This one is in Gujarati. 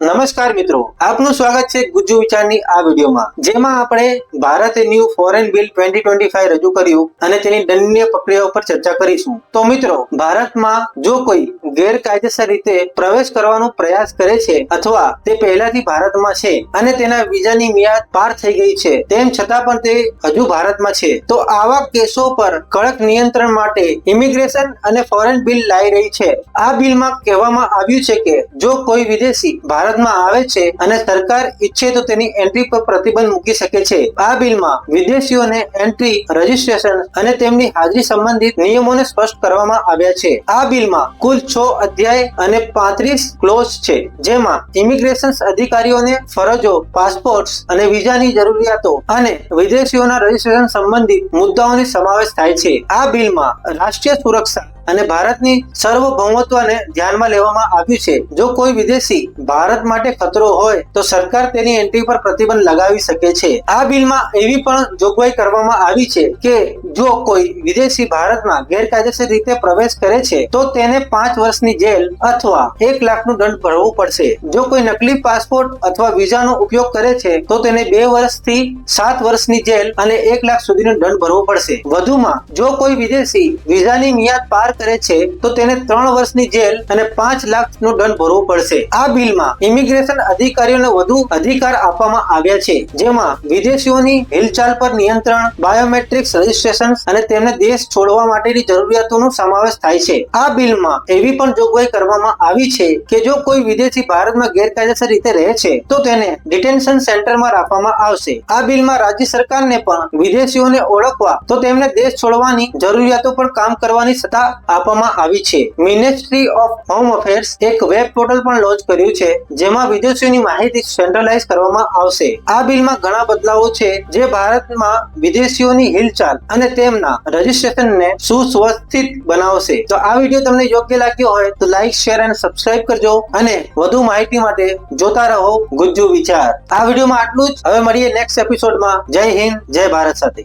નમસ્કાર મિત્રો, આપનું સ્વાગત છે ગુજ્જુ વિચારની આ વિડીયોમાં, જેમાં આપણે ભારતે new foreign bill twenty twenty five રજૂ કર્યું અને તેની દંડનીય પ્રક્રિયા ઉપર ચર્ચા કરીશું. તો મિત્રો, ભારતમાં જો કોઈ ગેરકાયદેસર રીતે પ્રવેશ કરવાનો પ્રયાસ કરે છે અથવા તે પહેલાથી ભારતમાં છે અને તેના વિઝાની મિયાદ પાર થઈ ગઈ છે. તેમ છતાં પણ તે હજુ ભારતમાં છે. તો આવા કેસો પર કડક નિયંત્રણ માટે ઇમિગ્રેશન અને ફોરેન બિલ લાવી રહી છે. આ બિલમાં કહેવામાં આવ્યું છે કે, જો કોઈ વિદેશી ભારતમાં આવે છે અને સરકાર ઈચ્છે તો તેની એન્ટ્રી પર પ્રતિબંધ મૂકી શકે છે. આ બિલમાં વિદેશીઓને એન્ટ્રી, રજીસ્ટ્રેશન અને તેમની હાજરી સંબંધિત નિયમોને સ્પષ્ટ કરવામાં આવ્યા છે. આ બિલમાં કુલ છ અધ્યાય અને પાંત્રીસ ક્લોઝ છે, જેમાં ઇમિગ્રેશન અધિકારીઓને ફરજો પાસપોર્ટ અને વિઝાની જરૂરિયાતો અને વિદેશીઓના રજીસ્ટ્રેશન સંબંધિત મુદ્દાઓનો સમાવેશ થાય છે. આ બિલમાં રાષ્ટ્રીય સુરક્ષા અને ભારતની સર્વભૌમત્વને ધ્યાનમાં લેવામાં આવ્યું છે. જો કોઈ વિદેશી ભારત માટે ખતરો હોય, તો સરકાર તેની એન્ટ્રી પર પ્રતિબંધ લગાવી શકે છે. આ બિલમાં એવી પણ જોગવાઈ કરવામાં આવી છે કે જો કોઈ વિદેશી ભારતમાં ગેરકાયદેસર રીતે પ્રવેશ કરે છે, તો તેને પાંચ વર્ષની જેલ અથવા એક લાખનું દંડ ભરવું પડશે. જો કોઈ નકલી પાસપોર્ટ અથવા વિઝાનો ઉપયોગ કરે છે, તો તેને બે વર્ષથી સાત વર્ષની જેલ અને એક લાખ સુધીનો દંડ ભરવો પડશે. વધુમાં, જો કોઈ વિદેશી વિઝાની મિયાદ પાર કરે છે, તો તેને ત્રણ વર્ષની જેલ અને પાંચ લાખનો દંડ ભરવો પડશે. આ બિલમાં ઇમિગ્રેશન અધિકારીઓને વધુ અધિકાર આપવામાં આવ્યા છે, જેમાં વિદેશીઓની હિલચાલ પર નિયંત્રણ, બાયોમેટ્રિક્સ રજીસ્ટ્રેશન અને તેમને દેશ છોડવા માટેની જરૂરિયાતોનો સમાવેશ થાય છે. આ બિલમાં એવી પણ જોગવાઈ કરવામાં આવી છે કે જો કોઈ વિદેશી ભારતમાં ગેરકાયદેસર રીતે રહે છે, તો તેને ડિટેન્શન સેન્ટરમાં રાખવામાં આવશે. આ બિલમાં રાજ્ય સરકારને પણ વિદેશીઓને ઓળખવા, તો તેમને દેશ છોડવાની જરૂરિયાતો પર કામ કરવાની સત્તા આપવામાં આવી છે. મિનિસ્ટ્રી ઓફ હોમ અફેર્સ એક વેબ પોર્ટલ પણ લોન્ચ કર્યું છે, જેમાં વિદેશીઓની માહિતી સેન્ટ્રલાઇઝ કરવામાં આવશે. આ બિલમાં ઘણા બદલાવો છે, જે ભારતમાં વિદેશીઓની હિલચાલ અને તેમના રજિસ્ટ્રેશનને સુસ્વસ્થિત બનાવશે. તો આ વીડિયો તમને યોગ્ય લાગ્યો હોય, તો લાઈક શેર અને સબસ્ક્રાઇબ કરજો અને વધુ માહિતી માટે જોતા રહો ગુજ્જુ વિચાર. આ વિડીયોમાં આટલું જ. હવે મળીએ નેક્સ્ટ એપિસોડમાં જય હિન્દ, જય ભારત સાથે.